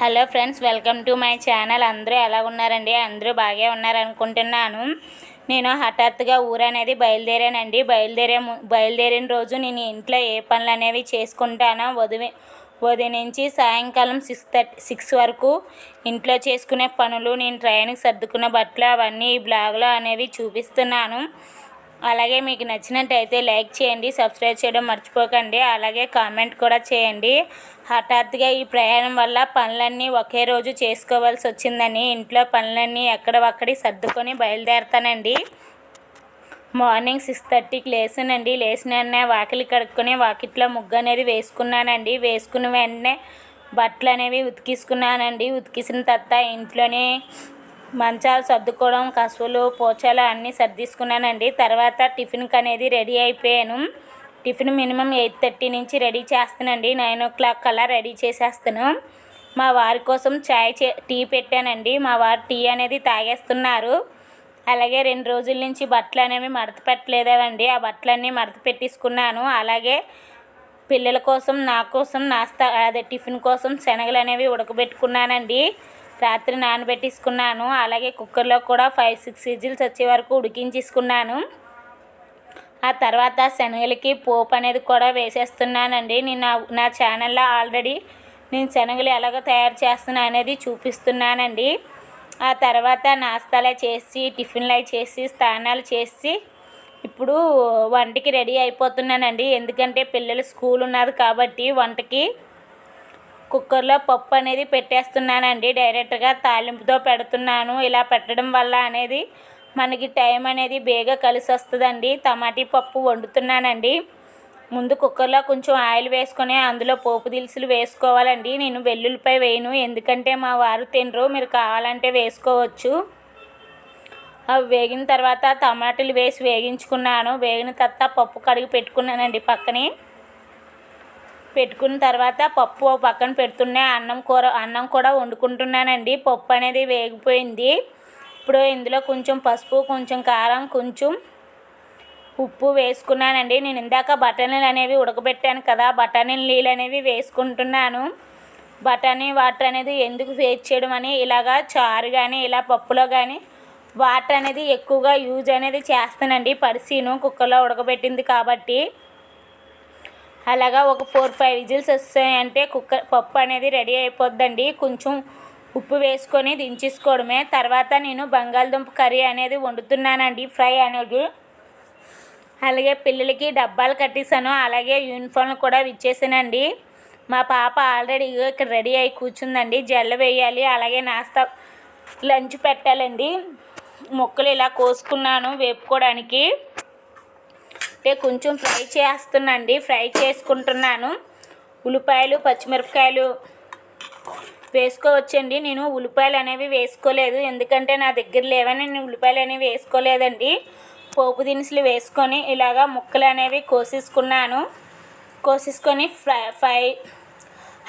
Hello friends welcome to my channel. అందరూ ఎలా ఉన్నారండి? అందరూ బాగా ఉన్నారనుకుంటున్నాను. నేను హఠాత్తుగా ఊరు అనేది బయలుదేరానండి. బయలుదేరే బయలుదేరిన రోజు నేను ఇంట్లో ఏ పనులు అనేవి చేసుకుంటానో ఉదయం ఉదయం నుంచి సాయంకాలం సిక్స్ థర్టీ సిక్స్ వరకు ఇంట్లో చేసుకునే పనులు నేను ట్రైన్కి సర్దుకున్న బట్టలు అవన్నీ ఈ బ్లాగ్లో అనేవి చూపిస్తున్నాను. అలాగే మీకు నచ్చినట్టయితే లైక్ చేయండి సబ్స్క్రైబ్ చేయడం మర్చిపోకండి. అలాగే కామెంట్ కూడా చేయండి. హఠాత్తుగా ఈ ప్రయాణం వల్ల పనులన్నీ ఒకే రోజు చేసుకోవాల్సి వచ్చిందని ఇంట్లో పనులన్నీ ఎక్కడవక్కడి సర్దుకొని బయలుదేరుతానండి. మార్నింగ్ సిక్స్ థర్టీకి లేసానండి. లేచిన వెంటనే వాకిలి కడుక్కొని వాకిట్లో ముగ్గు అనేది వేసుకున్నానండి. వేసుకున్న వెంటనే బట్టలు అనేవి ఉతికిసుకున్నానండి ఉతికిసిన తర్వాత ఇంట్లోనే మంచాలు సర్దుకోవడం కసువులు పోచాలు అన్నీ సర్దీసుకున్నానండి. తర్వాత టిఫిన్కి అనేది రెడీ అయిపోయాను. టిఫిన్ మినిమం ఎయిట్ థర్టీ నుంచి రెడీ చేస్తానండి నైన్ ఓ క్లాక్ కల్లా రెడీ చేసేస్తాను. మా వారి కోసం చాయ్ చే టీ పెట్టానండి. మా వారు టీ అనేది తాగేస్తున్నారు. అలాగే రెండు రోజుల నుంచి బట్టలు అనేవి మడత పెట్టలేదండి ఆ బట్టలన్నీ మడత పెట్టేసుకున్నాను. అలాగే పిల్లల కోసం నా కోసం నాస్తా అదే టిఫిన్ కోసం శనగలు అనేవి ఉడకబెట్టుకున్నానండి. రాత్రి నానబెట్టేసుకున్నాను. అలాగే కుక్కర్లో కూడా ఫైవ్ సిక్స్ విజిల్స్ వచ్చే వరకు ఉడికించేసుకున్నాను. ఆ తర్వాత శనగలకి పోపు అనేది కూడా వేసేస్తున్నానండి. నేను నా ఛానల్లో ఆల్రెడీ నేను శనగలు ఎలాగ తయారు చేస్తున్నా అనేది చూపిస్తున్నానండి. ఆ తర్వాత నాస్తాలే చేసి టిఫిన్లు చేసి స్నానాలు చేసి ఇప్పుడు వంటకి రెడీ అయిపోతున్నానండి. ఎందుకంటే పిల్లలు స్కూల్ ఉన్నది కాబట్టి వంటకి కుక్కర్లో పప్పు అనేది పెట్టేస్తున్నానండి. డైరెక్ట్గా తాలింపుతో పెడుతున్నాను. ఇలా పెట్టడం వల్ల అనేది మనకి టైం అనేది బేగా కలిసి వస్తుందండి టమాటీ పప్పు వండుతున్నానండి. ముందు కుక్కర్లో కొంచెం ఆయిల్ వేసుకొని అందులో పోపు దినుసులు వేసుకోవాలండి. నేను వెల్లుల్లిపై వేయను. ఎందుకంటే మా వారు తినరు. మీరు కావాలంటే వేసుకోవచ్చు. అవి వేగిన తర్వాత టమాటాలు వేసి వేగించుకున్నాను. వేగిన తర్వాత పప్పు కడిగి పెట్టుకున్నానండి పక్కనే. పెట్టుకున్న తర్వాత పప్పు పక్కన పెడుతున్నా అన్నం కూర అన్నం కూడా వండుకుంటున్నానండి. పప్పు అనేది వేగిపోయింది. ఇప్పుడు ఇందులో కొంచెం పసుపు కొంచెం కారం కొంచెం ఉప్పు వేసుకున్నానండి. నేను ఇందాక బఠానీలు అనేవి ఉడకబెట్టాను కదా బఠానీ నీళ్ళు అనేవి వేసుకుంటున్నాను. బఠానీ వాటర్ అనేది ఎందుకు వేస్ట్ చేయడం అని ఇలాగా చారు కానీ ఇలా పప్పులో కానీ వాటర్ అనేది ఎక్కువగా యూజ్ అనేది చేస్తానండి. పరిసీను కుక్కర్లో ఉడకబెట్టింది కాబట్టి. అలాగా ఒక ఫోర్ ఫైవ్ విజిల్స్ వస్తాయంటే కుక్కర్ పప్పు అనేది రెడీ అయిపోద్దండి. కొంచెం ఉప్పు వేసుకొని దించేసుకోవడమే. తర్వాత నేను బంగాళదుంప కర్రీ అనేది వండుతున్నానండి ఫ్రై అనేది. అలాగే పిల్లలకి డబ్బాలు కట్టేసాను అలాగే యూనిఫామ్లు కూడా ఇచ్చేసానండి మా పాప ఆల్రెడీ ఇక్కడ రెడీ అయి కూర్చుందండి. జల్ల వేయాలి అలాగే నాస్తా లంచ్ పెట్టాలండి. ముక్కలు ఇలా కోసుకున్నాను వేపుకోవడానికి. అంటే కొంచెం ఫ్రై చేస్తున్నాండి ఫ్రై చేసుకుంటున్నాను. ఉల్లిపాయలు పచ్చిమిరపకాయలు వేసుకోవచ్చండి. నేను ఉల్లిపాయలు అనేవి వేసుకోలేదు. ఎందుకంటే నా దగ్గర లేవని నేను ఉల్లిపాయలు అనేవి వేసుకోలేదండి. పోపు దినుసులు వేసుకొని ఇలాగా ముక్కలు అనేవి కోసేసుకున్నాను. కోసేసుకొని ఫ్రై ఫ్రై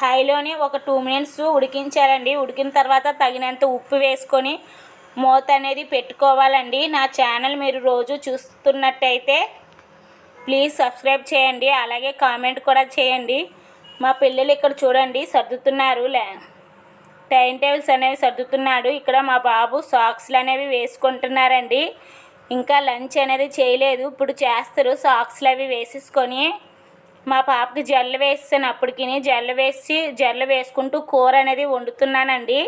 హైలోని ఒక టూ మినిట్స్ ఉడికించాలండి. ఉడికిన తర్వాత తగినంత ఉప్పు వేసుకొని మూత అనేది పెట్టుకోవాలండి. నా ఛానల్ మీరు రోజు చూస్తున్నట్టయితే ప్లీజ్ సబ్స్క్రైబ్ చేయండి అలాగే కామెంట్ కూడా చేయండి. మా పిల్లలు ఇక్కడ చూడండి సర్దుతున్నారు లే. టైం టేబుల్స్ అనేవి సర్దుతున్నాడు. ఇక్కడ మా బాబు సాక్స్లు అనేవి వేసుకుంటున్నారండి. ఇంకా లంచ్ అనేది చేయలేదు. ఇప్పుడు చేస్తారు సాక్స్లు అవి వేసేసుకొని. మా పాపకి జల్లు వేసాను అప్పటికి జల్లు వేసి జల్లు వేసుకుంటూ కూర అనేది వండుతున్నానండి.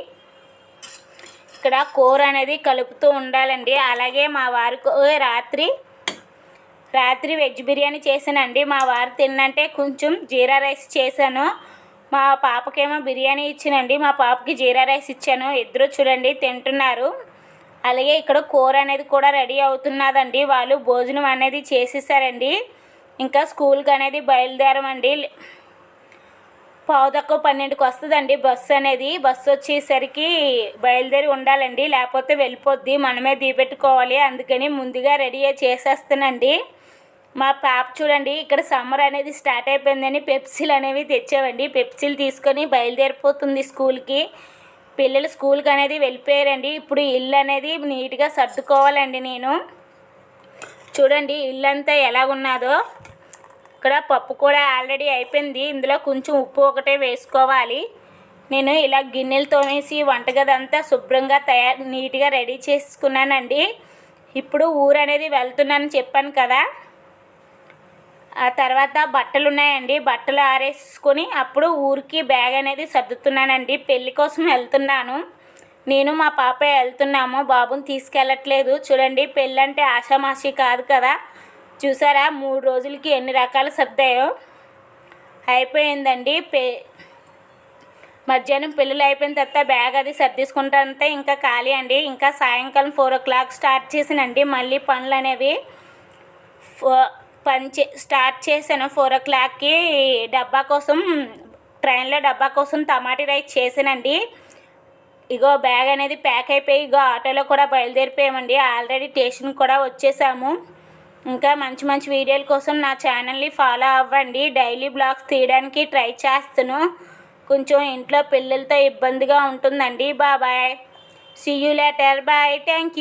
ఇక్కడ కూర అనేది కలుపుతూ ఉండాలండి. అలాగే మా వారికి రాత్రి రాత్రి వెజ్ బిర్యానీ చేశానండి. మా వారు తిన్నంటే కొంచెం జీరా రైస్ చేశాను. మా పాపకేమో బిర్యానీ ఇచ్చానండి. మా పాపకి జీరా రైస్ ఇచ్చాను. ఇద్దరు చూడండి తింటున్నారు. అలాగే ఇక్కడ కూర అనేది కూడా రెడీ అవుతున్నదండి. వాళ్ళు భోజనం అనేది చేసేసారండి. ఇంకా స్కూల్కి అనేది బయలుదేరమండి. పావు తక్కువ పన్నెండుకి వస్తుందండి బస్సు అనేది. బస్సు వచ్చేసరికి బయలుదేరి ఉండాలండి. లేకపోతే వెళ్ళిపోద్ది. మనమే దిగబెట్టుకోవాలి అందుకని ముందుగా రెడీ చేసేస్తానండి. మా పాప చూడండి ఇక్కడ సమ్మర్ అనేది స్టార్ట్ అయిపోయిందని పెప్సీలు అనేవి తెచ్చామండి పెప్సీలు తీసుకొని బయలుదేరిపోతుంది స్కూల్కి. పిల్లలు స్కూల్కి అనేది వెళ్ళిపోయారండి. ఇప్పుడు ఇల్లు అనేది నీట్గా సర్దుకోవాలండి నేను. చూడండి ఇల్లు అంతా ఎలా ఉన్నాదో. ఇక్కడ పప్పు కూడా ఆల్రెడీ అయిపోయింది. ఇందులో కొంచెం ఉప్పు ఒకటే వేసుకోవాలి. నేను ఇలా గిన్నెలు తోమేసి వంటగది అంతా శుభ్రంగా తయారు నీట్గా రెడీ చేసుకున్నానండి. ఇప్పుడు ఊరు అనేది వెళ్తున్నానని చెప్పాను కదా. ఆ తర్వాత బట్టలు ఉన్నాయండి బట్టలు ఆరేసుకొని అప్పుడు ఊరికి బ్యాగ్ అనేది సర్దుతున్నానండి. పెళ్ళి కోసం వెళ్తున్నాను. నేను మా పాప వెళ్తున్నాము. బాబుని తీసుకెళ్ళట్లేదు. చూడండి పెళ్ళంటే ఆషామాషి కాదు కదా. చూసారా? మూడు రోజులకి ఎన్ని రకాలు సర్దాయో. అయిపోయిందండి. పె మధ్యాహ్నం పెళ్ళిళ్ళు అయిపోయిన తర్వాత బ్యాగ్ అది సర్దేసుకుంటే ఇంకా ఖాళీ అండి. ఇంకా సాయంకాలం ఫోర్ ఓ క్లాక్ స్టార్ట్ చేసినండి. మళ్ళీ పనులు అనేవి ఫో పని చే స్టార్ట్ చేశాను. ఫోర్ ఓ క్లాక్కి డబ్బా కోసం ట్రైన్లో డబ్బా కోసం టమాటీ రైస్ చేసానండి ఇగో బ్యాగ్ అనేది ప్యాక్ అయిపోయి ఇగో ఆటోలో కూడా బయలుదేరిపోయామండి. ఆల్రెడీ స్టేషన్ కూడా వచ్చేసాము. ఇంకా మంచి మంచి వీడియోల కోసం నా ఛానల్ని ఫాలో అవ్వండి. డైలీ బ్లాగ్స్ తీయడానికి ట్రై చేస్తాను. కొంచెం ఇంట్లో పిల్లలతో ఇబ్బందిగా ఉంటుందండి. బాబాయ్ see you later bye thank you